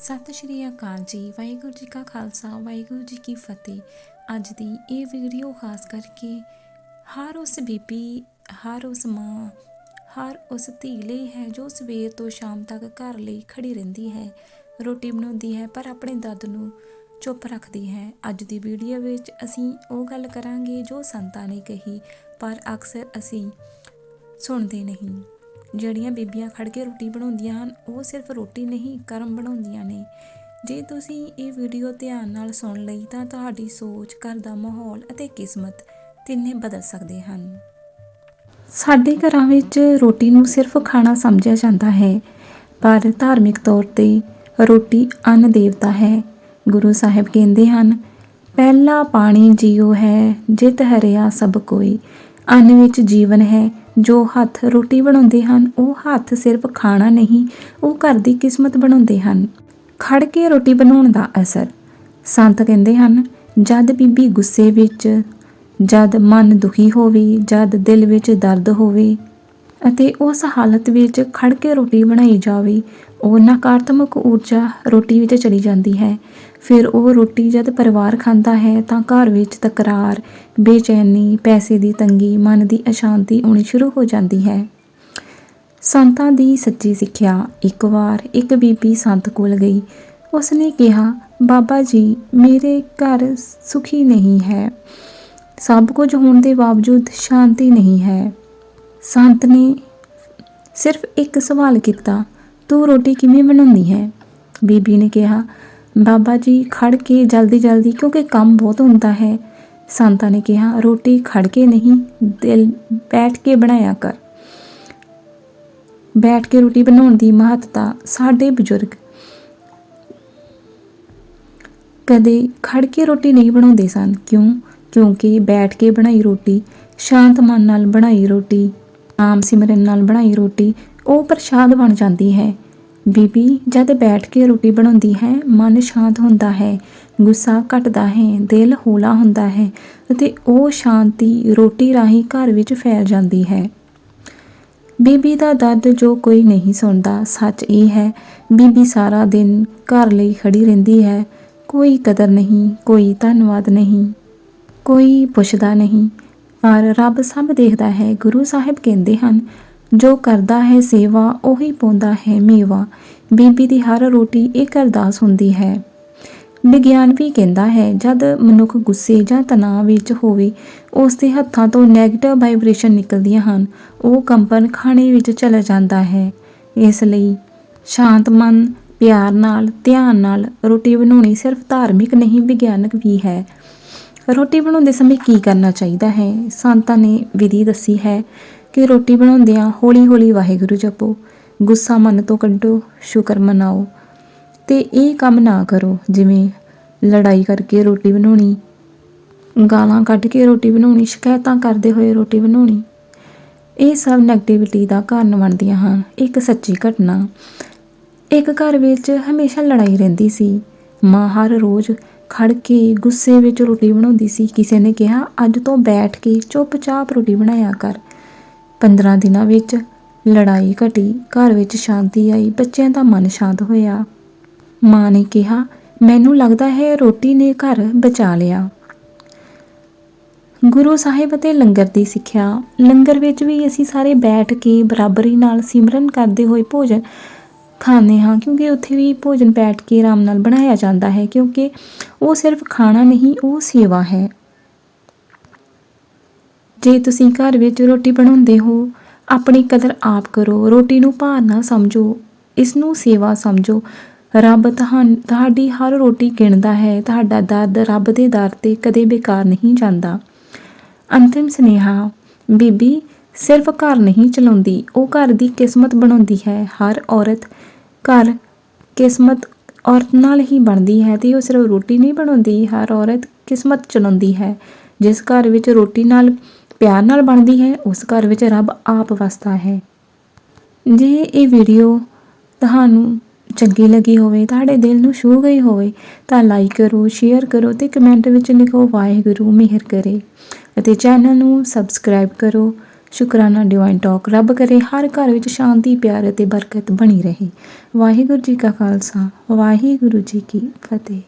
ਸਤਿ ਸ਼੍ਰੀ ਅਕਾਲ ਜੀ, ਵਾਹਿਗੁਰੂ ਜੀ ਕਾ ਖਾਲਸਾ, ਵਾਹਿਗੁਰੂ ਜੀ ਕੀ ਫਤਿਹ। ਅੱਜ ਦੀ ਇਹ ਵੀਡੀਓ ਖਾਸ ਕਰਕੇ ਹਰ ਉਸ ਬੀਬੀ, ਹਰ ਉਸ ਮਾਂ, ਹਰ ਉਸ ਧੀ ਲਈ ਹੈ ਜੋ ਸਵੇਰ ਤੋਂ ਸ਼ਾਮ ਤੱਕ ਘਰ ਲਈ ਖੜੀ ਰਹਿੰਦੀ ਹੈ, ਰੋਟੀ ਬਣਾਉਂਦੀ ਹੈ, ਪਰ ਆਪਣੇ ਦਰਦ ਨੂੰ ਚੁੱਪ ਰੱਖਦੀ ਹੈ। ਅੱਜ ਦੀ ਵੀਡੀਓ ਵਿੱਚ ਅਸੀਂ ਉਹ ਗੱਲ ਕਰਾਂਗੇ ਜੋ ਸੰਤਾਂ ਨੇ ਕਹੀ, ਪਰ ਅਕਸਰ ਅਸੀਂ ਸੁਣਦੇ ਨਹੀਂ। ਜਿਹੜੀਆਂ ਬੀਬੀਆਂ ਖੜ ਕੇ ਰੋਟੀ ਬਣਾਉਂਦੀਆਂ ਹਨ, ਉਹ ਸਿਰਫ ਰੋਟੀ ਨਹੀਂ, ਕਰਮ ਬਣਾਉਂਦੀਆਂ ਨੇ। ਜੇ ਤੁਸੀਂ ਇਹ ਵੀਡੀਓ ਧਿਆਨ ਨਾਲ ਸੁਣ ਲਈ, ਤਾਂ ਤੁਹਾਡੀ ਸੋਚ, ਘਰ ਦਾ ਮਾਹੌਲ ਅਤੇ ਕਿਸਮਤ ਤਿੰਨੇ ਬਦਲ ਸਕਦੇ ਹਨ। ਸਾਡੇ ਘਰਾਂ ਵਿੱਚ ਰੋਟੀ ਨੂੰ ਸਿਰਫ ਖਾਣਾ ਸਮਝਿਆ ਜਾਂਦਾ ਹੈ, ਪਰ ਧਾਰਮਿਕ ਤੌਰ ਤੇ ਰੋਟੀ ਅੰਨ ਦੇਵਤਾ ਹੈ। ਗੁਰੂ ਸਾਹਿਬ ਕਹਿੰਦੇ ਹਨ, ਪਹਿਲਾ ਪਾਣੀ ਜੀਉ ਹੈ, ਜਿਤ ਹਰਿਆ ਸਭ ਕੋਈ। ਅੰਨ ਵਿੱਚ ਜੀਵਨ ਹੈ ਜੋ ਹੱਥ ਰੋਟੀ ਬਣਾਉਂਦੇ ਹਨ, ਉਹ ਹੱਥ ਸਿਰਫ ਖਾਣਾ ਨਹੀਂ, ਉਹ ਘਰ ਦੀ ਕਿਸਮਤ ਬਣਾਉਂਦੇ ਹਨ। ਖੜ ਕੇ ਰੋਟੀ ਬਣਾਉਣ ਦਾ ਅਸਰ। ਸੰਤ ਕਹਿੰਦੇ ਹਨ, ਜਦ ਬੀਬੀ ਗੁੱਸੇ ਵਿੱਚ, ਜਦ ਮਨ ਦੁਖੀ ਹੋਵੇ, ਜਦ ਦਿਲ ਵਿੱਚ ਦਰਦ ਹੋਵੇ ਅਤੇ ਉਸ ਹਾਲਤ ਵਿੱਚ ਖੜ ਕੇ ਰੋਟੀ ਬਣਾਈ ਜਾਵੇ। ਉਹ ਨਕਾਰਾਤਮਕ ਊਰਜਾ ਰੋਟੀ ਵਿੱਚ ਚਲੀ ਜਾਂਦੀ ਹੈ। ਫਿਰ ਉਹ ਰੋਟੀ ਜਦ ਪਰਿਵਾਰ ਖਾਂਦਾ ਹੈ ਤਾਂ ਘਰ ਵਿੱਚ ਤਕਰਾਰ, ਬੇਚੈਨੀ, ਪੈਸੇ ਦੀ ਤੰਗੀ, ਮਨ ਦੀ ਅਸ਼ਾਂਤੀ ਆਉਣੀ ਸ਼ੁਰੂ ਹੋ ਜਾਂਦੀ ਹੈ। ਸੰਤਾਂ ਦੀ ਸੱਚੀ ਸਿੱਖਿਆ ਇੱਕ ਵਾਰ ਇੱਕ ਬੀਬੀ ਸੰਤ ਕੋਲ ਗਈ। ਉਸਨੇ ਕਿਹਾ, ਬਾਬਾ ਜੀ, ਮੇਰੇ ਘਰ ਸੁਖੀ ਨਹੀਂ ਹੈ। ਸਭ ਕੁਝ ਹੋਣ ਦੇ ਬਾਵਜੂਦ ਸ਼ਾਂਤੀ ਨਹੀਂ ਹੈ। ਸੰਤ ਨੇ ਸਿਰਫ ਇੱਕ ਸਵਾਲ ਕੀਤਾ, ਤੂੰ ਰੋਟੀ ਕਿਵੇਂ ਬਣਾਉਂਦੀ ਹੈ? ਬੀਬੀ ਨੇ ਕਿਹਾ, ਬਾਬਾ ਜੀ, ਖੜ ਕੇ ਜਲਦੀ ਜਲਦੀ, ਕਿਉਂਕਿ ਕੰਮ ਬਹੁਤ ਹੁੰਦਾ ਹੈ। ਸੰਤਾਂ ਨੇ ਕਿਹਾ, ਰੋਟੀ ਖੜ ਕੇ ਨਹੀਂ, ਦਿਲ ਬੈਠ ਕੇ ਬਣਾਇਆ ਕਰ। ਬੈਠ ਕੇ ਰੋਟੀ ਬਣਾਉਣ ਦੀ ਮਹੱਤਤਾ ਸਾਡੇ ਬਜ਼ੁਰਗ ਕਦੇ ਖੜ ਕੇ ਰੋਟੀ ਨਹੀਂ ਬਣਾਉਂਦੇ ਸਨ। ਕਿਉਂ? ਕਿਉਂਕਿ ਬੈਠ ਕੇ ਬਣਾਈ ਰੋਟੀ, ਸ਼ਾਂਤ ਮਨ ਨਾਲ ਬਣਾਈ ਰੋਟੀ ਆਮ ਸਿਮਰਨ ਨਾਲ ਬਣਾਈ ਰੋਟੀ, ਉਹ ਪ੍ਰਸ਼ਾਦ ਬਣ ਜਾਂਦੀ ਹੈ। ਬੀਬੀ ਜਦ ਬੈਠ ਕੇ ਰੋਟੀ ਬਣਾਉਂਦੀ ਹੈ, ਮਨ ਸ਼ਾਂਤ ਹੁੰਦਾ ਹੈ, ਗੁੱਸਾ ਘਟਦਾ ਹੈ, ਦਿਲ ਹੌਲਾ ਹੁੰਦਾ ਹੈ ਅਤੇ ਉਹ ਸ਼ਾਂਤੀ ਰੋਟੀ ਰਾਹੀਂ ਘਰ ਵਿੱਚ ਫੈਲ ਜਾਂਦੀ ਹੈ। ਬੀਬੀ ਦਾ ਦਰਦ ਜੋ ਕੋਈ ਨਹੀਂ ਸੁਣਦਾ, ਸੱਚ ਇਹ ਹੈ, ਬੀਬੀ ਸਾਰਾ ਦਿਨ ਘਰ ਲਈ ਖੜੀ ਰਹਿੰਦੀ ਹੈ, ਕੋਈ ਕਦਰ ਨਹੀਂ, ਕੋਈ ਧੰਨਵਾਦ ਨਹੀਂ, ਕੋਈ ਪੁੱਛਦਾ ਨਹੀਂ। ਪਰ ਰੱਬ ਸਭ ਦੇਖਦਾ ਹੈ, ਗੁਰੂ ਸਾਹਿਬ ਕਹਿੰਦੇ ਹਨ, ਜੋ ਕਰਦਾ ਹੈ ਸੇਵਾ, ਉਹੀ ਪਾਉਂਦਾ ਹੈ ਮੇਵਾ। ਬੀਬੀ ਦੀ ਹਰ ਰੋਟੀ ਇੱਕ ਅਰਦਾਸ ਹੁੰਦੀ ਹੈ। ਵਿਗਿਆਨ ਵੀ ਕਹਿੰਦਾ ਹੈ, ਜਦ ਮਨੁੱਖ ਗੁੱਸੇ ਜਾਂ ਤਣਾਅ ਵਿੱਚ ਹੋਵੇ, ਉਸ ਦੇ ਹੱਥਾਂ ਤੋਂ ਨੈਗੇਟਿਵ ਵਾਈਬ੍ਰੇਸ਼ਨ ਨਿਕਲਦੀਆਂ ਹਨ, ਉਹ ਕੰਪਨ ਖਾਣੇ ਵਿੱਚ ਚਲਾ ਜਾਂਦਾ ਹੈ। ਇਸ ਲਈ ਸ਼ਾਂਤ ਮਨ, ਪਿਆਰ ਨਾਲ, ਧਿਆਨ ਨਾਲ ਰੋਟੀ ਬਣਾਉਣੀ ਸਿਰਫ ਧਾਰਮਿਕ ਨਹੀਂ, ਵਿਗਿਆਨਕ ਵੀ ਹੈ। ਰੋਟੀ ਬਣਾਉਂਦੇ ਸਮੇਂ ਕੀ ਕਰਨਾ ਚਾਹੀਦਾ ਹੈ? ਸੰਤਾਂ ਨੇ ਵਿਧੀ ਦੱਸੀ ਹੈ ਕਿ ਰੋਟੀ ਬਣਾਉਂਦਿਆਂ ਹੌਲੀ-ਹੌਲੀ ਵਾਹਿਗੁਰੂ ਜਪੋ, ਗੁੱਸਾ ਮਨ ਤੋਂ ਕੱਢੋ, ਸ਼ੁਕਰ ਮਨਾਓ ਤੇ ਇਹ ਕੰਮ ਨਾ ਕਰੋ। ਜਿਵੇਂ ਲੜਾਈ ਕਰਕੇ ਰੋਟੀ ਬਣਾਉਣੀ, ਗਾਲਾਂ ਕੱਢ ਕੇ ਰੋਟੀ ਬਣਾਉਣੀ, ਸ਼ਿਕਾਇਤਾਂ ਕਰਦੇ ਹੋਏ ਰੋਟੀ ਬਣਾਉਣੀ, ਇਹ ਸਭ ਨੈਗੇਟਿਵਿਟੀ ਦਾ ਕਾਰਨ ਬਣਦੀਆਂ ਹਨ। ਇੱਕ ਸੱਚੀ ਘਟਨਾ, ਇੱਕ ਘਰ ਵਿੱਚ ਹਮੇਸ਼ਾ ਲੜਾਈ ਰਹਿੰਦੀ ਸੀ। ਮਾਂ ਹਰ ਰੋਜ਼ ਖੜ ਕੇ ਗੁੱਸੇ ਵਿੱਚ ਰੋਟੀ ਬਣਾਉਂਦੀ ਸੀ। ਕਿਸੇ ਨੇ ਕਿਹਾ, ਅੱਜ ਤੋਂ ਬੈਠ ਕੇ ਚੁੱਪਚਾਪ ਰੋਟੀ ਬਣਾਇਆ ਕਰ। 15 ਦਿਨਾਂ ਵਿੱਚ ਲੜਾਈ ਘਟੀ। ਘਰ ਵਿੱਚ ਸ਼ਾਂਤੀ ਆਈ। ਬੱਚਿਆਂ ਦਾ ਮਨ ਸ਼ਾਂਤ ਹੋਇਆ। ਮਾਂ ਨੇ ਕਿਹਾ, ਮੈਨੂੰ ਲੱਗਦਾ ਹੈ ਰੋਟੀ ਨੇ ਘਰ ਬਚਾ ਲਿਆ। ਗੁਰੂ ਸਾਹਿਬ ਅਤੇ ਲੰਗਰ ਦੀ ਸਿੱਖਿਆ। ਲੰਗਰ ਵਿੱਚ ਵੀ ਅਸੀਂ ਸਾਰੇ ਬੈਠ ਕੇ ਬਰਾਬਰੀ ਨਾਲ ਸਿਮਰਨ ਕਰਦੇ ਹੋਏ ਭੋਜਨ ਖਾਂਦੇ ਹਾਂ, ਕਿਉਂਕਿ ਉੱਥੇ ਵੀ ਭੋਜਨ ਬੈਠ ਕੇ ਆਰਾਮ ਨਾਲ ਬਣਾਇਆ ਜਾਂਦਾ ਹੈ, ਕਿਉਂਕਿ ਉਹ ਸਿਰਫ ਖਾਣਾ ਨਹੀਂ, ਉਹ ਸੇਵਾ ਹੈ। ਜੇ ਤੁਸੀਂ ਘਰ ਵਿੱਚ ਰੋਟੀ ਬਣਾਉਂਦੇ ਹੋ, ਆਪਣੀ ਕਦਰ ਆਪ ਕਰੋ, ਰੋਟੀ ਨੂੰ ਭਾਰ ਨਾ ਸਮਝੋ, ਇਸ ਨੂੰ ਸੇਵਾ ਸਮਝੋ। ਰੱਬ ਤੁਹਾਨੂੰ, ਤੁਹਾਡੀ ਹਰ ਰੋਟੀ ਗਿਣਦਾ ਹੈ, ਤੁਹਾਡਾ ਦਰਦ ਰੱਬ ਦੇ ਦਰ ਤੇ ਕਦੇ ਬੇਕਾਰ ਨਹੀਂ ਜਾਂਦਾ। ਅੰਤਿਮ ਸੁਨੇਹਾ, ਬੀਬੀ ਸਿਰਫ ਘਰ ਨਹੀਂ ਚਲਾਉਂਦੀ, ਉਹ ਘਰ ਦੀ ਕਿਸਮਤ ਬਣਾਉਂਦੀ ਹੈ। ਹਰ ਔਰਤ ਘਰ ਕਿਸਮਤ ਔਰਤ ਨਾਲ ਹੀ ਬਣਦੀ ਹੈ ਤੇ ਉਹ ਸਿਰਫ ਰੋਟੀ ਨਹੀਂ ਬਣਾਉਂਦੀ, ਹਰ ਔਰਤ ਕਿਸਮਤ ਚਲਾਉਂਦੀ ਹੈ। ਜਿਸ ਘਰ ਵਿੱਚ ਰੋਟੀ ਨਾਲ, ਪਿਆਰ ਨਾਲ ਬਣਦੀ ਹੈ, ਉਸ ਘਰ ਵਿੱਚ ਰੱਬ ਆਪ ਵਸਦਾ ਹੈ। ਜੇ ਇਹ ਵੀਡੀਓ ਤੁਹਾਨੂੰ ਚੰਗੀ ਲੱਗੀ ਹੋਵੇ, ਤੁਹਾਡੇ ਦਿਲ ਨੂੰ ਛੂ ਗਈ ਹੋਵੇ, ਤਾਂ ਲਾਈਕ ਕਰੋ ਸ਼ੇਅਰ ਕਰੋ ਤੇ ਕਮੈਂਟ ਵਿੱਚ ਲਿਖੋ, ਵਾਹਿਗੁਰੂ ਮਿਹਰ ਕਰੇ। ਅਤੇ ਚੈਨਲ ਨੂੰ ਸਬਸਕ੍ਰਾਈਬ ਕਰੋ। ਸ਼ੁਕਰਾਨਾ ਡਿਵਾਈਨ ਟਾਕ ਰੱਬ ਕਰੇ ਹਰ ਘਰ ਵਿੱਚ ਸ਼ਾਂਤੀ, ਪਿਆਰ ਅਤੇ ਬਰਕਤ ਬਣੀ ਰਹੇ। ਵਾਹਿਗੁਰੂ ਜੀ ਕਾ ਖਾਲਸਾ, ਵਾਹਿਗੁਰੂ ਜੀ ਕੀ ਫਤਿਹ।